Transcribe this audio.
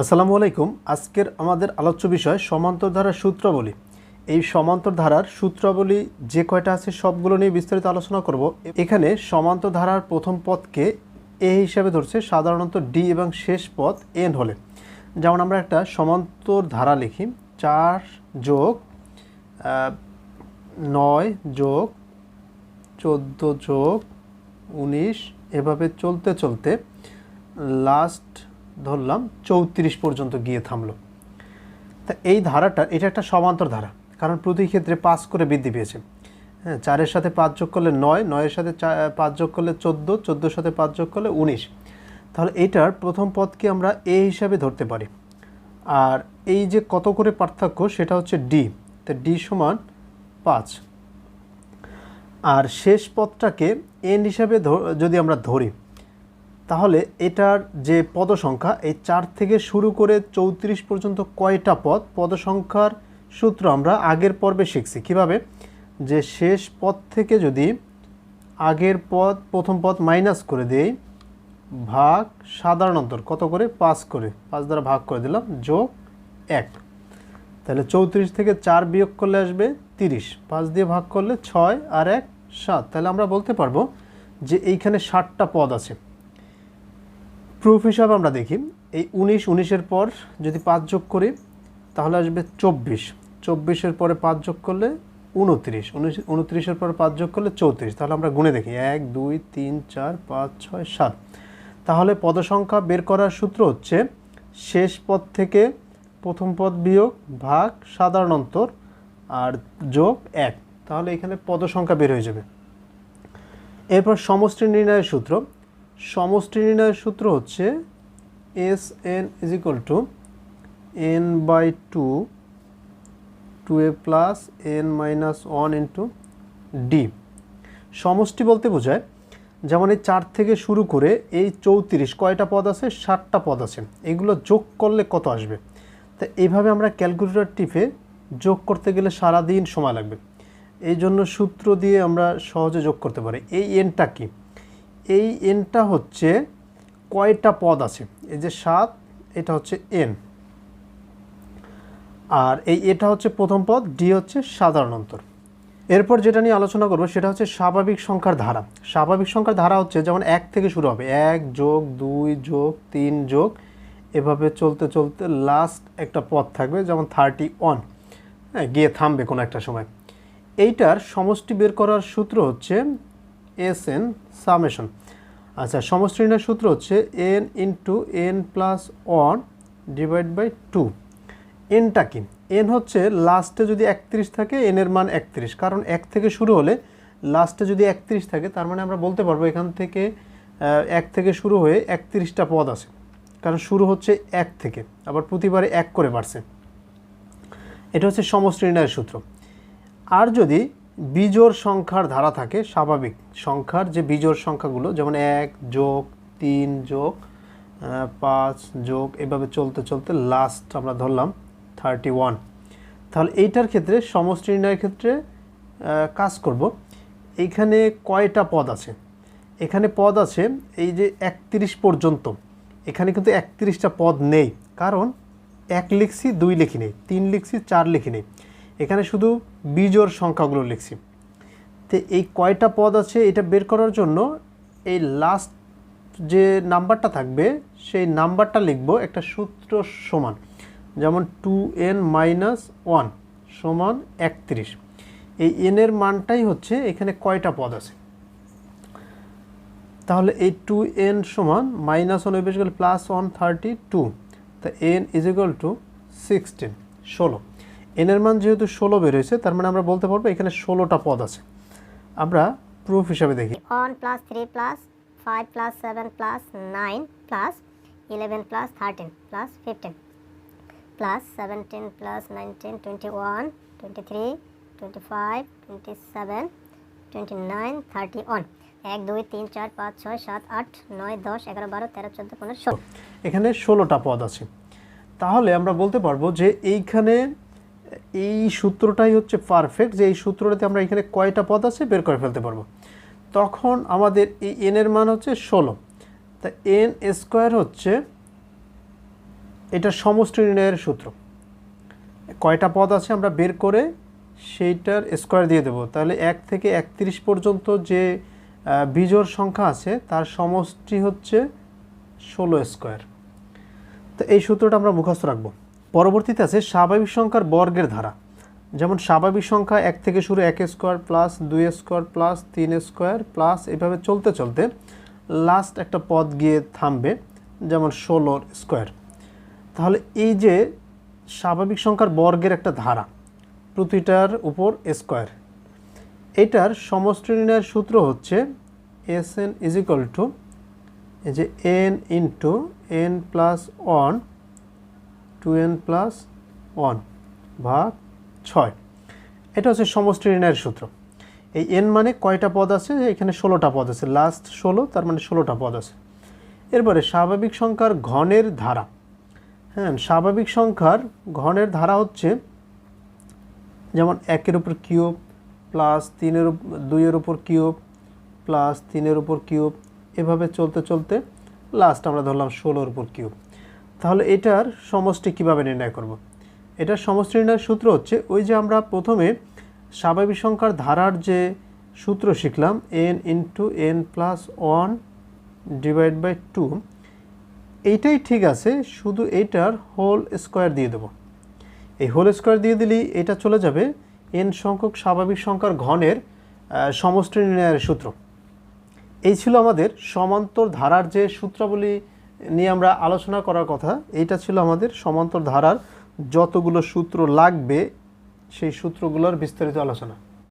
আসসালামু আলাইকুম। আজকের আমাদের আলোচ্য বিষয় সমান্তর ধারার সূত্রাবলী। এই সমান্তর ধারার সূত্রাবলী যে কয়টা আছে সবগুলো নিয়ে বিস্তারিত আলোচনা করব। এখানে সমান্তর ধারার প্রথম পদকে এ হিসাবে ধরছে সাধারণত ডি এবং শেষ পদ এন হলে। যেমন আমরা একটা সমান্তর ধারা লিখি, চার যোগ নয় যোগ, চোদ্দ যোগ, উনিশ, এভাবে চলতে চলতে লাস্ট ধরলাম, চৌত্রিশ পর্যন্ত গিয়ে থামলো। তা এই ধারাটা, এটা একটা সমান্তর ধারা, কারণ প্রতি ক্ষেত্রে পাঁচ করে বৃদ্ধি পেয়েছে। হ্যাঁ চারের সাথে পাঁচ যোগ করলে নয়, নয়ের সাথে পাঁচ যোগ করলে চোদ্দ, চোদ্দোর সাথে পাঁচ যোগ করলে উনিশ। তাহলে এটার প্রথম পদকে আমরা এ হিসাবে ধরতে পারি। আর এই যে কত করে পার্থক্য, সেটা হচ্ছে ডি। তা ডি সমান পাঁচ। আর শেষ পদটাকে এন হিসাবে যদি আমরা ধরি তাহলে এটার যে পদ সংখ্যা এই চার থেকে শুরু করে চৌত্রিশ পর্যন্ত কয়টা পদ? পদ সংখ্যার সূত্র আমরা আগের পর্বে শিখছি। কীভাবে? যে শেষ পদ থেকে যদি আগের পদ, প্রথম পদ মাইনাস করে দেই, ভাগ সাধারণ অন্তর, কত করে? পাঁচ করে। পাঁচ দ্বারা ভাগ করে দিলাম, যোগ এক। তাহলে চৌত্রিশ থেকে চার বিয়োগ করলে আসবে তিরিশ। পাঁচ দিয়ে ভাগ করলে ছয় আর এক, সাত। তাহলে আমরা বলতে পারব যে এইখানে ষাটটা পদ আছে। প্রুফ হিসাবে আমরা দেখি, এই উনিশ, উনিশের পর যদি পাঁচ যোগ করি, তাহলে আসবে চব্বিশ। চব্বিশের পরে পাঁচ যোগ করলে উনত্রিশ। উনিশ, উনত্রিশের পরে পাঁচ যোগ করলে চৌত্রিশ। তাহলে আমরা গুণে দেখি, এক, দুই, তিন, চার, পাঁচ, ছয়, সাত। তাহলে পদসংখ্যা বের করার সূত্র হচ্ছে, শেষ পদ থেকে প্রথম পদ বিয়োগ ভাগ সাধারণ অন্তর আর যোগ এক। তাহলে এখানে পদসংখ্যা বের হয়ে যাবে। এরপর সমষ্টি নির্ণয়ের সূত্র সমষ্টি নির্ণয়ের সূত্র হচ্ছে S N is equal to N by two two A plus N minus one into D সমষ্টি বলতে বোঝায়, যেমন এই চার থেকে শুরু করে এই চৌত্রিশ কয়টা পদ আছে? ষাটটা পদ আছে। এগুলো যোগ করলে কত আসবে? তা এইভাবে আমরা ক্যালকুলেটর টিপে যোগ করতে গেলে সারাদিন সময় লাগবে। এই জন্য সূত্র দিয়ে আমরা সহজে যোগ করতে পারি। এই এনটা কি? এই এনটা হচ্ছে কয়টা পদ আছে? এই যে সাত, এটা হচ্ছে এন আর এই এটা হচ্ছে প্রথম পদ ডি হচ্ছে সাধারণ অন্তর এরপর যেটা নিয়ে আলোচনা করব, সেটা হচ্ছে স্বাভাবিক সংখ্যার ধারা। স্বাভাবিক সংখ্যার ধারা হচ্ছে যেমন এক থেকে শুরু হবে, এক যোগ দুই যোগ তিন যোগ, এভাবে চলতে চলতে লাস্ট একটা পদ থাকবে, যেমন থার্টি ওয়ান হ্যাঁ গিয়ে থামবে কোনো একটা সময়। এইটার সমষ্টি বের করার সূত্র হচ্ছে এস এন সামেশন আচ্ছা সমষ্টি সূত্র হচ্ছে N into N plus one divide by two এনটা কি? এন হচ্ছে লাস্টে যদি একত্রিশ থাকে এন এর মান একত্রিশ। কারণ এক থেকে শুরু হলে লাস্টে যদি একত্রিশ থাকে, তার মানে আমরা বলতে পারব এখান থেকে এক থেকে শুরু হয়ে একত্রিশটা পদ আছে। কারণ শুরু হচ্ছে এক থেকে, আবার প্রতিবারে এক করে বাড়ছে। এটা হচ্ছে সমষ্টি নির্ণয়ের সূত্র। আর যদি বিজোড় সংখ্যার ধারা থাকে, স্বাভাবিক সংখ্যার যে বিজোড় সংখ্যাগুলো, যেমন এক যোগ তিন যোগ পাঁচ যোগ, এভাবে চলতে চলতে লাস্ট আমরা ধরলাম থার্টি ওয়ান তাহলে এইটার ক্ষেত্রে সমষ্টি নির্ণয়ের ক্ষেত্রে কাজ করব। এইখানে কয়টা পদ আছে? এখানে পদ আছে এই যে একত্রিশ পর্যন্ত। এখানে কিন্তু একত্রিশটা পদ নেই। কারণ এক লিখছি, দুই লিখি নেই। তিন লিখছি, চার লিখি নেই। এখানে শুধু বিজোড় সংখ্যাগুলো লিখছি। তো এই কয়টা পদ আছে এটা বের করার জন্য এই লাস্ট যে নাম্বারটা থাকবে, সেই নাম্বারটা লিখব একটা সূত্র সমান। যেমন টু এন মাইনাস ওয়ান সমান একত্রিশ। এই এনের মানটাই হচ্ছে এখানে কয়টা পদ আছে। তাহলে এই টু এন সমান মাইনাস ওয়ান বেশ প্লাস ওয়ান থার্টি টু তা N is equal to sixteen ষোলো। এনের মান যেহেতু ষোলো বের হয়েছে তার মানে আমরা বলতে পারব এখানে ষোলোটা পদ আছে। আমরা প্রুফ হিসাবে দেখি। 1 plus 3 plus 5 plus 7 plus 9 plus 11 plus 13 plus 15 plus 17 plus 19 21 23 25 27 29 31 এক দুই তিন চার পাঁচ ছয় সাত আট নয় দশ এগারো বারো তেরো চোদ্দ পনেরো ষোলো। এখানে ষোলোটা পদ আছে। তাহলে আমরা বলতে পারব যে এইখানে এই সূত্রটাই হচ্ছে পারফেক্ট যে এই সূত্রটাতে আমরা এখানে কয়টা পদ আছে বের করে ফেলতে পারব। তখন আমাদের এই এন এর মান হচ্ছে ষোলো। তা এন স্কোয়ার হচ্ছে এটা সমষ্টি নির্ণয়ের সূত্র। কয়টা পদ আছে আমরা বের করে সেইটার স্কোয়ার দিয়ে দেবো। তাহলে এক থেকে একত্রিশ পর্যন্ত যে বিজোর সংখ্যা আছে তার সমষ্টি হচ্ছে ষোলো স্কোয়ার তো এই সূত্রটা আমরা মুখস্থ রাখব। পরবর্তীতে আছে স্বাভাবিক সংখ্যার বর্গের ধারা। যেমন স্বাভাবিক সংখ্যা এক থেকে শুরু এক স্কোয়ার প্লাস দুই স্কোয়ার প্লাস তিন স্কোয়ার প্লাস এভাবে চলতে চলতে লাস্ট একটা পদ গিয়ে থামবে, যেমন ষোলোর স্কোয়ার। তাহলে এই যে স্বাভাবিক সংখ্যার বর্গের একটা ধারা প্রতিটার উপর স্কোয়ার, এটার সমষ্টি নির্ণয়ের সূত্র হচ্ছে এস এন ইজ টু এই যে N into N plus one two N plus one ভাগ ছয়। এটা হচ্ছে সমষ্টি নির্ণয়ের সূত্র। এই এন মানে কয়টা পদ আছে? এখানে ষোলোটা পদ আছে। লাস্ট ষোলো, তার মানে ষোলোটা পদ আছে। এরপরে স্বাভাবিক সংখ্যার ঘনের ধারা। হ্যাঁ স্বাভাবিক সংখ্যার ঘনের ধারা হচ্ছে যেমন একের উপর কিউব প্লাস তিনের দুইয়ের উপর কিউব প্লাস তিনের উপর কিউব। এভাবে চলতে চলতে লাস্ট আমরা ধরলাম ষোলোর উপর কিউব। তাহলে এটার সমষ্টি কীভাবে নির্ণয় করব। এটার সমষ্টি নির্ণয়ের সূত্র হচ্ছে, ওই যে আমরা প্রথমে স্বাভাবিক সংখ্যার ধারার যে সূত্র শিখলাম N into N plus one divide by two এইটাই ঠিক আছে, শুধু এইটার হোল স্কোয়ার দিয়ে দেবো এই হোল স্কোয়ার দিয়ে দিলেই এটা চলে যাবে এন সংখ্যক স্বাভাবিক সংখ্যার ঘনের সমষ্টি নির্ণয়ের সূত্র এই ছিল আমাদের সমান্তর ধারার যে সূত্রাবলী নিয়ে আমরা আলোচনা করার কথা। এইটা ছিল আমাদের সমান্তর ধারার যতগুলো সূত্র লাগবে সেই সূত্রগুলোর বিস্তারিত আলোচনা।